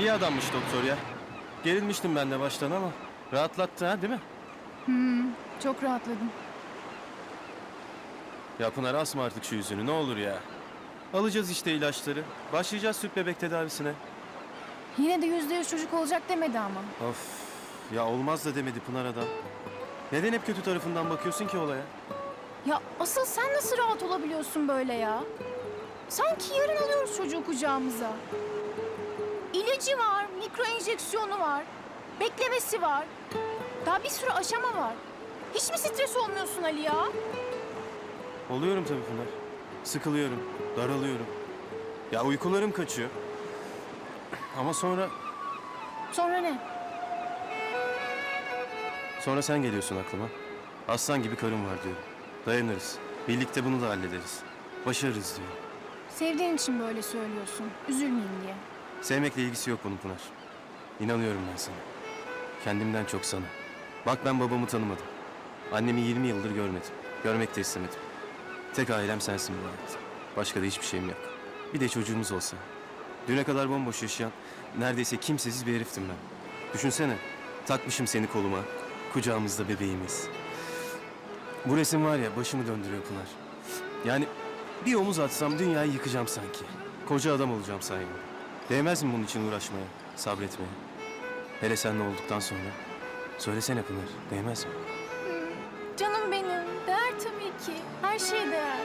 İyi adammış doktor ya. Gerilmiştim ben de baştan ama rahatlattı ha değil mi? Çok rahatladım. Ya Pınar asma artık şu yüzünü ne olur ya. Alacağız işte ilaçları. Başlayacağız süt bebek tedavisine. Yine de yüzde yüz çocuk olacak demedi ama. Of ya olmaz da demedi Pınar adam. Neden hep kötü tarafından bakıyorsun ki olaya? Ya asıl sen nasıl rahat olabiliyorsun böyle ya? Sanki yarın alıyoruz çocuğu kucağımıza. İlacı var, mikro enjeksiyonu var, beklemesi var. Daha bir sürü aşama var. Hiç mi stres olmuyorsun Ali ya? Oluyorum tabii Pınar. Sıkılıyorum, daralıyorum. Ya uykularım kaçıyor. Ama sonra, Sonra ne? sonra sen geliyorsun aklıma. Aslan gibi karım var diyorum. Dayanırız. Birlikte bunu da hallederiz. Başarırız diyor. Sevdiğin için böyle söylüyorsun. Üzülmeyeyim diye. Sevmekle ilgisi yok bunun Pınar. İnanıyorum ben sana. Kendimden çok sana. Bak ben babamı tanımadım. Annemi 20 yıldır görmedim. Görmek de istemedim. Tek ailem sensin bu hayatta. Başka da hiçbir şeyim yok. Bir de çocuğumuz olsa. Düne kadar bomboş yaşayan, neredeyse kimsesiz bir heriftim ben. Düşünsene, takmışım seni koluma. Kucağımızda bebeğimiz. Bu resim var ya başımı döndürüyor Pınar. Yani bir omuz atsam dünyayı yıkacağım sanki. Koca adam olacağım sayende. Değmez mi bunun için uğraşmaya, sabretmeye? Hele seninle olduktan sonra. Söylesene Pınar, değmez mi? Canım benim. Değer tabii ki. Her şey değer.